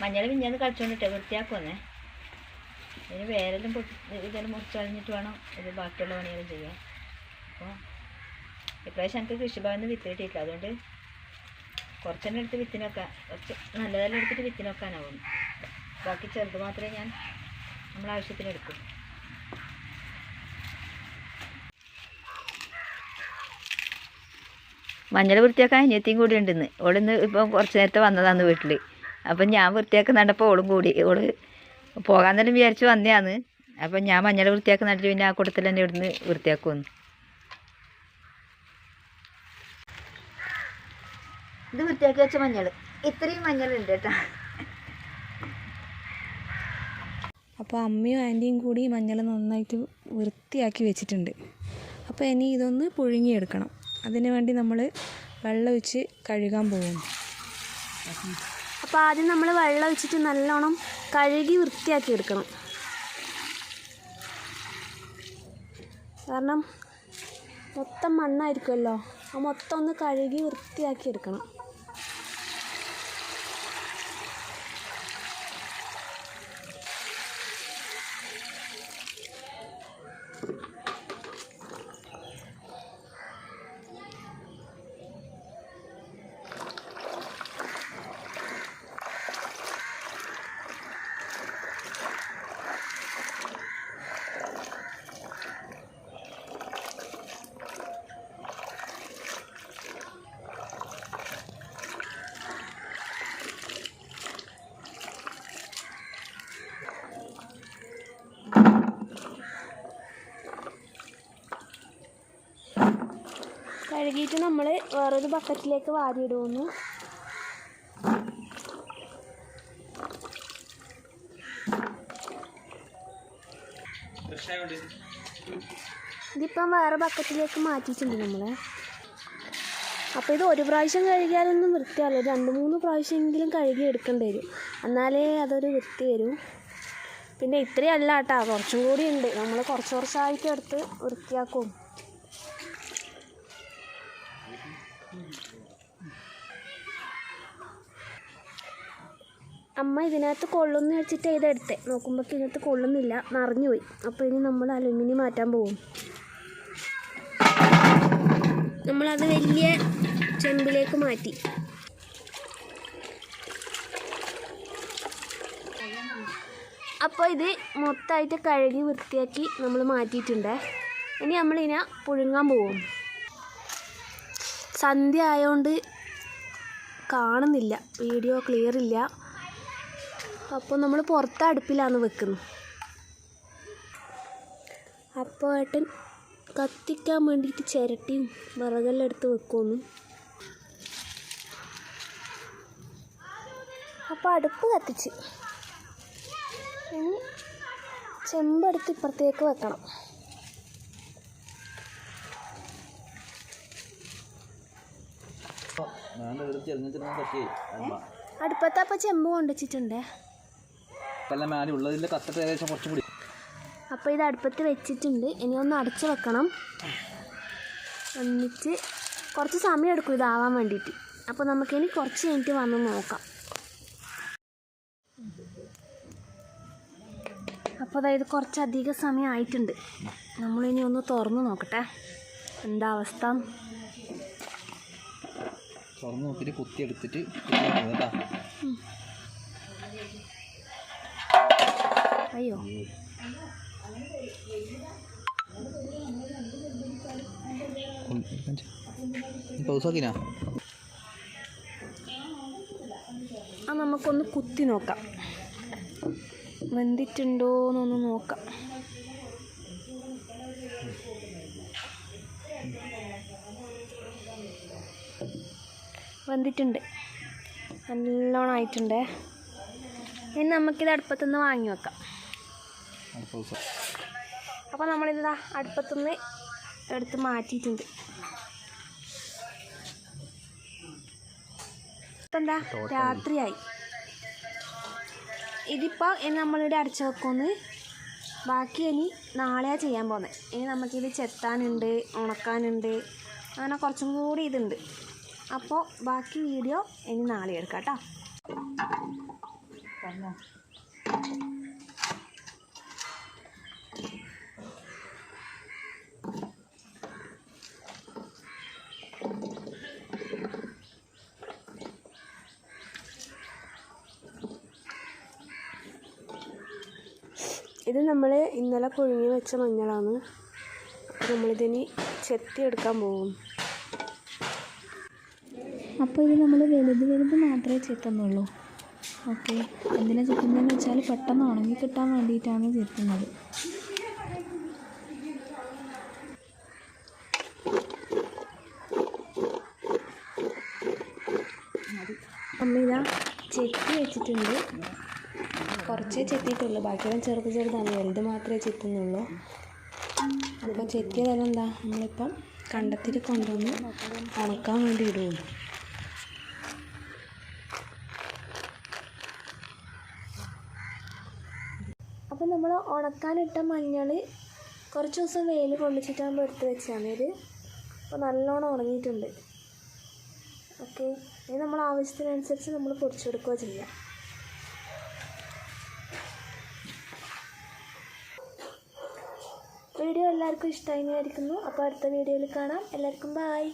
മഞ്ഞൾ പിഞ്ഞാന്ന് കളിച്ചോണ്ടിട്ട് വൃത്തിയാക്കുമെന്നേ ഇതിന് വേരെല്ലാം പൊട്ടി ഇതെല്ലാം മുറിച്ച് കളഞ്ഞിട്ട് വേണം ഇത് ബാക്കിയുള്ള പണികളും ചെയ്യാൻ. അപ്പോൾ ഇപ്രാവശ്യം എനിക്ക് കൃഷിഭവനിൽ നിന്ന് വിത്ത് കിട്ടിയിട്ടില്ല. അതുകൊണ്ട് കുറച്ചെണ്ണം എടുത്ത് വിത്തിന് വെക്കാൻ കുറച്ച് നല്ലതെല്ലാം എടുത്തിട്ട് വിത്തിന് വെക്കാനാവും. ബാക്കി ചെറുത് മാത്രമേ ഞാൻ നമ്മൾ ആവശ്യത്തിന് എടുക്കൂ. മഞ്ഞൾ വൃത്തിയാക്കാൻ അനിയത്തിയും കൂടി ഉണ്ടെന്ന്. ഓളിന്ന് ഇപ്പം കുറച്ച് നേരത്തെ വന്നതാണ് വീട്ടിൽ അപ്പം ഞാൻ വൃത്തിയാക്കുന്നുണ്ടപ്പോൾ ഓളും കൂടി. ഓൾ പോകാൻ തന്നെ വിചാരിച്ച് വന്നതാന്ന് അപ്പം ഞാൻ മഞ്ഞൾ വൃത്തിയാക്കുന്നിട്ട് പിന്നെ ആ കൂട്ടത്തിൽ തന്നെ ഇവിടുന്ന് വൃത്തിയാക്കുമെന്ന് ഇത് വൃത്തിയാക്കി വെച്ച മഞ്ഞൾ ഇത്രയും മഞ്ഞളുണ്ട് കേട്ടോ. അപ്പോൾ അമ്മയും ആന്റിയും കൂടി മഞ്ഞൾ നന്നായിട്ട് വൃത്തിയാക്കി വെച്ചിട്ടുണ്ട്. അപ്പോൾ ഇനി ഇതൊന്ന് പുഴുങ്ങിയെടുക്കണം. അതിനു വേണ്ടി നമ്മൾ വെള്ളം ഒഴിച്ച് കഴുകാൻ പോകുന്നു അപ്പോൾ ആദ്യം നമ്മൾ വെള്ളം ഒഴിച്ചിട്ട് നല്ലോണം കഴുകി വൃത്തിയാക്കി എടുക്കണം. കാരണം മൊത്തം മണ്ണായിരിക്കുമല്ലോ. ആ മൊത്തം ഒന്ന് കഴുകി വൃത്തിയാക്കി എടുക്കണം. കഴുകിയിട്ട് നമ്മൾ വേറൊരു ബക്കറ്റിലേക്ക് വാരിയിടുന്നു. ഇതിപ്പം വേറെ ബക്കറ്റിലേക്ക് മാറ്റിയിട്ടുണ്ട് നമ്മൾ അപ്പോൾ ഇത് ഒരു പ്രാവശ്യം കഴുകിയാലൊന്നും വൃത്തിയാവില്ല. രണ്ട് മൂന്ന് പ്രാവശ്യമെങ്കിലും കഴുകി എടുക്കേണ്ടി വരും. എന്നാലേ അതൊരു വൃത്തി വരും. പിന്നെ ഇത്രയല്ല കേട്ടോ. കുറച്ചും കൂടി ഉണ്ട്. നമ്മൾ കുറച്ച് കുറച്ചായിട്ട് എടുത്ത് വൃത്തിയാക്കും. അമ്മ ഇതിനകത്ത് കൊള്ളുന്ന വെച്ചിട്ട് ഇതെടുത്തെ നോക്കുമ്പോൾ ഇതിനകത്ത് കൊള്ളുന്നില്ല. നിറഞ്ഞു പോയി അപ്പോൾ ഇനി നമ്മൾ അലുമിനിയം മാറ്റാൻ പോകും നമ്മളത് വലിയ ചെമ്പിലേക്ക് മാറ്റി. അപ്പോൾ ഇത് മൊത്തമായിട്ട് കഴുകി വൃത്തിയാക്കി നമ്മൾ മാറ്റിയിട്ടുണ്ട്. ഇനി നമ്മളിതിനെ പുഴുങ്ങാൻ പോകും സന്ധ്യ ആയതുകൊണ്ട് കാണുന്നില്ല. വീഡിയോ ക്ലിയർ ഇല്ല. അപ്പോൾ നമ്മൾ പുറത്തെ അടുപ്പിലാണ് വെക്കുന്നത് അപ്പോൾ ഏട്ടൻ കത്തിക്കാൻ വേണ്ടിയിട്ട് ചിരട്ടിയും വിറകെല്ലാം എടുത്ത് വെക്കുന്നു. അപ്പോൾ അടുപ്പ് കത്തിച്ച്. ഇനി ചെമ്പെടുത്ത് ഇപ്പുറത്തേക്ക് വെക്കണം ഞാൻ എടുത്ത് എറിഞ്ഞിട്ട് പറ്റി അടുപ്പത്ത് അപ്പോൾ ചെമ്പ് കൊണ്ടുവച്ചിട്ടുണ്ട്? അപ്പോൾ ഇത് അടുപ്പത്ത് വെച്ചിട്ടുണ്ട്. ഇനി ഒന്ന് അടച്ചു വെക്കണം. എന്നിട്ട് കുറച്ച് സമയം എടുക്കും ഇതാവാൻ വേണ്ടിയിട്ട്. അപ്പോൾ നമുക്കിനി കുറച്ച് കഴിഞ്ഞിട്ട് വന്ന് നോക്കാം. അപ്പോൾ അതായത് കുറച്ചധികം സമയം ആയിട്ടുണ്ട്. നമ്മളിനി ഒന്ന് തുറന്ന് നോക്കട്ടെ. എന്താ അവസ്ഥ? തുറന്ന് നോക്കിയിട്ട് കുത്തി എടുത്തിട്ട് കേട്ടാ അയ്യോ പൗസാക്കിനാ ആ നമുക്കൊന്ന് കുത്തി നോക്കാം. വെന്തിട്ടുണ്ടോ എന്നൊന്ന് നോക്കാം. വെന്തിട്ടുണ്ട് നല്ലോണം ആയിട്ടുണ്ട്. ഇനി നമുക്കിത് അടുപ്പത്തുനിന്ന് വാങ്ങി വെക്കാം. അപ്പോൾ നമ്മളിതാ അടുപ്പത്തുനിന്ന് എടുത്ത് മാറ്റിയിട്ടുണ്ട്. എന്താ രാത്രിയായി. ഇതിപ്പോൾ ഇനി നമ്മളിവിടെ അടച്ചു വെക്കുമെന്ന് ബാക്കി ഇനി നാളെയാണ് ചെയ്യാൻ പോകുന്നത്. ഇനി നമുക്കിത് ചെത്താനുണ്ട് ഉണക്കാനുണ്ട് അങ്ങനെ കുറച്ചും കൂടി ഇതുണ്ട്. അപ്പോൾ ബാക്കി വീഡിയോ ഇനി നാളെ എടുക്കാം കേട്ടോ. ഇത് നമ്മൾ ഇന്നലെ പുഴുങ്ങി വെച്ച മഞ്ഞളാണ്. അപ്പോൾ ചെത്തി എടുക്കാൻ പോകും അപ്പോൾ ഇത് നമ്മൾ വലുത് വലുത് മാത്രമേ ചെത്തുന്നുള്ളൂ. ഓക്കെ. എന്തിനാ ചെത്തുന്നതെന്ന് വെച്ചാൽ പെട്ടെന്ന് ഉണങ്ങി കിട്ടാൻ വേണ്ടിയിട്ടാണ് ചെത്തുന്നത്. അമ്മ ചെത്തി വെച്ചിട്ടുണ്ട്. കുറച്ചേ ചെത്തിയിട്ടുള്ളൂ. ബാക്കിയെല്ലാം ചെറുത് ചെറുതാണ്. വലുത് മാത്രമേ ചെത്തുന്നുള്ളൂ. അപ്പം ചെത്തിയതെല്ലാം എന്താ? നമ്മളിപ്പം കണ്ടത്തിൽ കൊണ്ടുവന്ന് ഉണക്കാൻ വേണ്ടി ഇടുകയുള്ളൂ നമ്മൾ ഉണക്കാനിട്ട മഞ്ഞൾ കുറച്ച് ദിവസം വെയിൽ കൊള്ളിച്ചിട്ടാകുമ്പോൾ എടുത്ത് വെച്ചാണ് ഇത് അപ്പോൾ നല്ലോണം ഉണങ്ങിയിട്ടുണ്ട്. ഓക്കെ. ഇനി നമ്മൾ ആവശ്യത്തിനനുസരിച്ച് നമ്മൾ പൊടിച്ചെടുക്കുക ചെയ്യാം. വീഡിയോ എല്ലാവർക്കും ഇഷ്ടമായി വിചാരിക്കുന്നു. അപ്പോൾ അടുത്ത വീഡിയോയിൽ കാണാം. എല്ലാവർക്കും ബായ്